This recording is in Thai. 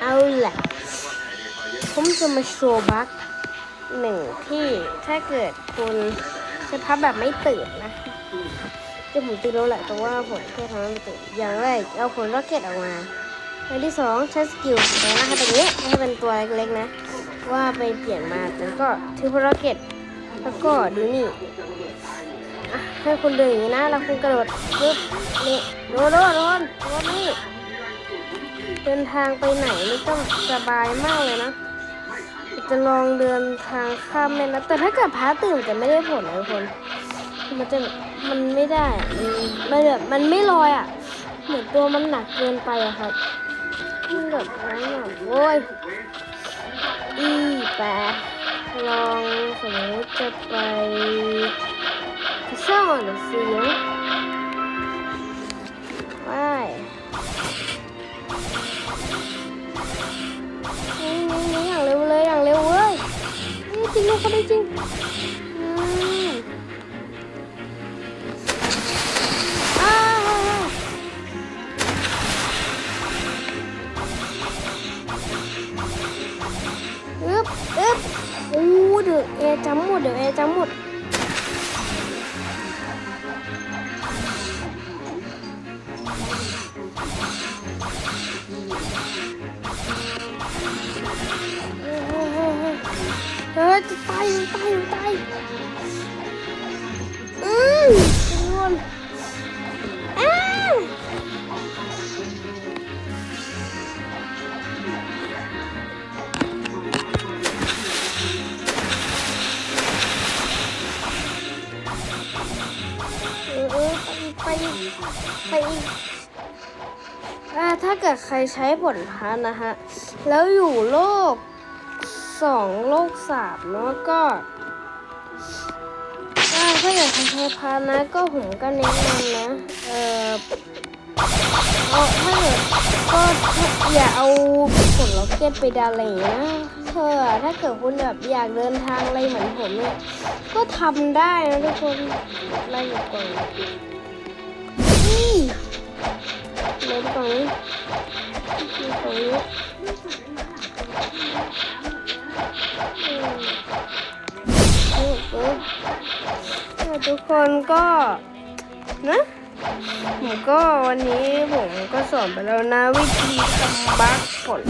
เอาล่ะ ผมจะมาโชว์บัคหนึ่งที่ถ้าเกิดคุณใช้พับแบบไม่ตื่นนะจะผมตื่นแล้วแหละแต่ว่าผมแค่ทำให้ไม่ตื่นอย่างแรกเอาผลร็อกเก็ตออกมาอย่างที่สองใช้สกิลแต่นะคะตรงนี้ให้เป็นตัวเล็กๆนะ ว่าไปเปลี่ยนมาแล้วก็ถือผลร็อกเก็ตแล้วก็ดูนี่ให้คุณเดินอย่างนี้นะแล้วคุณกระโดดปึ๊บนี่โดนโดนโดนโดนนี่ เดินทางไปไหนนี่ก็สบายมากเลยนะ จะลองเดินทางข้ามแม่น้ำแต่ถ้าเกิดพาตื่นจะไม่ได้ผลนะทุกคน มันจะมันไม่ได้ มันแบบมันไม่ลอยอะ เหมือนตัวมันหนักเกินไปอะครับมันแบบนั้นอะโว้ยอีแปะลองสมมติจะไปกระช่อนเสียง จริงลูกเขาได้จริงอ้าวอึ๊บอึ๊บอู้เดี๋ยวแอจำหมดเดี๋ยวแอจำหมด เฮ้ยจะตายตายตายอืมทุกคนอ้าวเออเออไปไปอีกอ่าถ้าเกิดใครใช้ผลพันนะฮะ แล้วอยู่โลก สองโลกสามเนาะก็ถ้าอยากใช้พานะก็ผมก็แนะนำนะ เออเอาถ้าเกิดก็อย่าเอาผลล็อกเก็ตไปดันอะไรอย่างเงี้ยนะเธอถ้าเกิดคุณแบบอยากเดินทางอะไรเหมือนผมเนี่ยก็ทำได้นะทุกคนไล่อยู่ก่อนนี่เล่นก่อนนี่ตรงนี้ ทุกคนก็นะผมก็วันนี้ผมก็สอนไปแล้วนะวิธีทำบัคผล